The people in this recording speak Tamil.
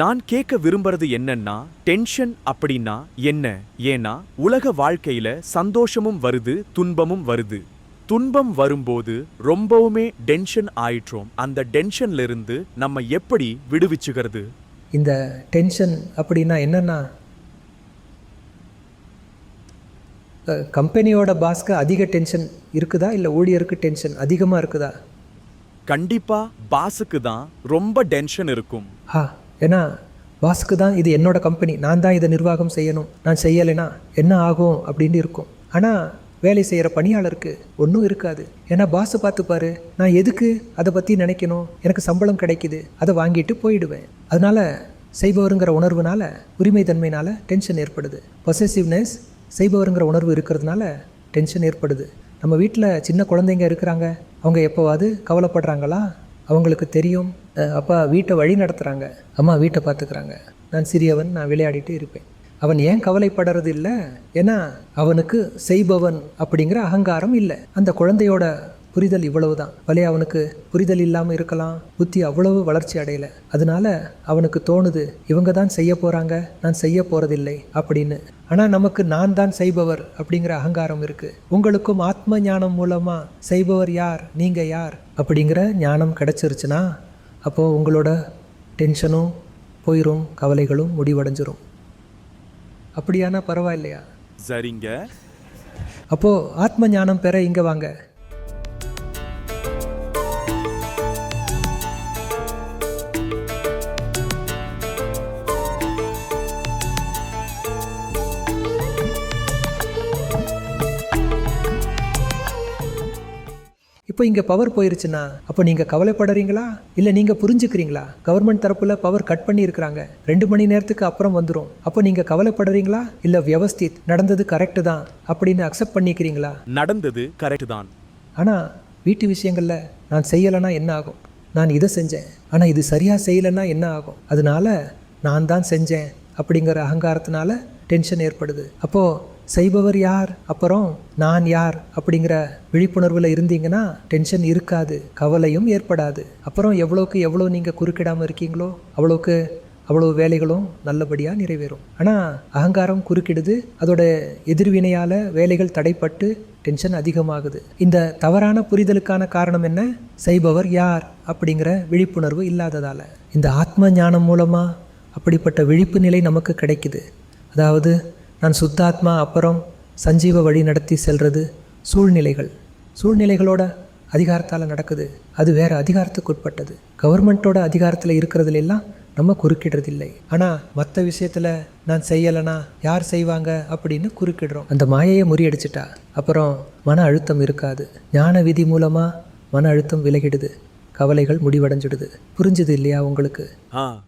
நான் கேட்க விரும்புறது என்னன்னா டென்ஷன் அப்படின்னா என்ன? ஏன்னா உலக வாழ்க்கையில சந்தோஷமும் வருது துன்பமும் வருது. துன்பம் வரும்போது ரொம்பவுமே டென்ஷன் ஆயிற்றோம். அந்த டென்ஷன்ல இருந்து நம்ம எப்படி விடுவிச்சுக்கிறது? இந்த டென்ஷன் அப்படின்னா என்னன்னா கம்பெனியோட பாஸ்க்கு அதிக டென்ஷன் இருக்குதா? இல்லை ஊழியருக்கு டென்ஷன் அதிகமாக இருக்குதா? கண்டிப்பா பாஸுக்கு தான் ரொம்ப டென்ஷன் இருக்கும். ஆ. ஏன்னா பாஸ்க்கு தான் இது என்னோட கம்பெனி நான் தான் இதை நிர்வாகம் செய்யணும். நான் செய்யலைன்னா என்ன ஆகும் அப்படின்னு இருக்கும். ஆனால் வேலை செய்கிற பணியாளருக்கு ஒன்றும் இருக்காது. ஏன்னா பாஸை பார்த்துப்பாரு நான் எதுக்கு அதை பற்றி நினைக்கணும்? எனக்கு சம்பளம் கிடைக்குது அதை வாங்கிட்டு போயிடுவேன். அதனால் செய்பவருங்கிற உணர்வுனால உரிமைத்தன்மையினால டென்ஷன் ஏற்படுது. பொசசிவ்னஸ் செய்பவருங்கிற உணர்வு இருக்கிறதுனால டென்ஷன் ஏற்படுது. நம்ம வீட்டில் சின்ன குழந்தைங்க இருக்கிறாங்க. அவங்க எப்போவாது கவலைப்படுறாங்களா? அவங்களுக்கு தெரியும். அப்பா வீட்டை வழி நடத்துகிறாங்க அம்மா வீட்டை பார்த்துக்கிறாங்க. நான் சிறியவன் நான் விளையாடிட்டு இருப்பேன். அவன் ஏன் கவலைப்படுறது இல்லை? ஏன்னா அவனுக்கு செய்பவன் அப்படிங்கிற அகங்காரம் இல்லை. அந்த குழந்தையோட புரிதல் இவ்வளவு தான் பழைய அவனுக்கு புரிதல் இல்லாமல் இருக்கலாம். புத்தி அவ்வளவு வளர்ச்சி அடையலை. அதனால அவனுக்கு தோணுது இவங்க தான் செய்ய போகிறாங்க நான் செய்ய போகிறதில்லை அப்படின்னு. ஆனால் நமக்கு நான் தான் செய்பவர் அப்படிங்கிற அகங்காரம் இருக்குது உங்களுக்கும் ஆத்ம ஞானம் மூலமாக செய்பவர் யார் நீங்கள் யார் அப்படிங்கிற ஞானம் கிடச்சிருச்சுன்னா அப்போது உங்களோட டென்ஷனும் போயிடும் கவலைகளும் முடிவடைஞ்சிரும். அப்படியானா பரவாயில்லையா? சரிங்க. அப்போது ஆத்ம ஞானம் பெற இங்கே வாங்க. இப்போ இங்கே பவர் போயிருச்சுன்னா அப்போ நீங்கள் கவலைப்படுறீங்களா? இல்லை நீங்கள் புரிஞ்சுக்கிறீங்களா? கவர்மெண்ட் தரப்பில் பவர் கட் பண்ணி இருக்கிறாங்க ரெண்டு மணி நேரத்துக்கு அப்புறம் வந்துடும் அப்போ நீங்கள் கவலைப்படுறீங்களா? இல்லை வியவஸ்தித் நடந்தது கரெக்டு தான் அப்படின்னு அக்செப்ட் பண்ணிக்கிறீங்களா? நடந்தது கரெக்ட் தான். ஆனால் வீட்டு விஷயங்களில் நான் செய்யலைன்னா என்ன ஆகும்? நான் இதை செஞ்சேன். ஆனால் இது சரியாக செய்யலைன்னா என்ன ஆகும்? அதனால நான் தான் செஞ்சேன் அப்படிங்கிற அகங்காரத்தினால டென்ஷன் ஏற்படுது. அப்போது செய்பவர் யார்? அப்புறம் நான் யார்? அப்படிங்கிற விழிப்புணர்வில் இருந்தீங்கன்னா டென்ஷன் இருக்காது கவலையும் ஏற்படாது. அப்புறம் எவ்வளோக்கு எவ்வளோ நீங்கள் குறுக்கிடாமல் இருக்கீங்களோ அவ்வளோக்கு அவ்வளோ வேலைகளும் நல்லபடியாக நிறைவேறும். ஆனால் அகங்காரம் குறுக்கிடுது அதோட எதிர்வினையால் வேலைகள் தடைப்பட்டு டென்ஷன் அதிகமாகுது. இந்த தவறான புரிதலுக்கான காரணம் என்ன? செய்பவர் யார்? அப்படிங்கிற விழிப்புணர்வு இல்லாததால். இந்த ஆத்ம ஞானம் மூலமாக அப்படிப்பட்ட விழிப்பு நிலை நமக்கு கிடைக்குது. அதாவது நான் சுத்தாத்மா அப்புறம் சஞ்சீவ வழி நடத்தி செல்வது சூழ்நிலைகள். சூழ்நிலைகளோட அதிகாரத்தால் நடக்குது. அது வேறு அதிகாரத்துக்கு உட்பட்டது. கவர்மெண்ட்டோட அதிகாரத்தில் இருக்கிறதுல எல்லாம் நம்ம குறுக்கிடுறதில்லை. ஆனால் மற்ற விஷயத்தில் நான் செய்யலைனா யார் செய்வாங்க அப்படின்னு குறுக்கிடுறோம். அந்த மாயையை முறியடிச்சிட்டா. அப்புறம் மன அழுத்தம் இருக்காது. ஞான விதி மூலமாக மன அழுத்தம் விலகிடுது. கவலைகள் முடிவடைஞ்சிடுது. புரிஞ்சுது இல்லையா உங்களுக்கு? ஆ.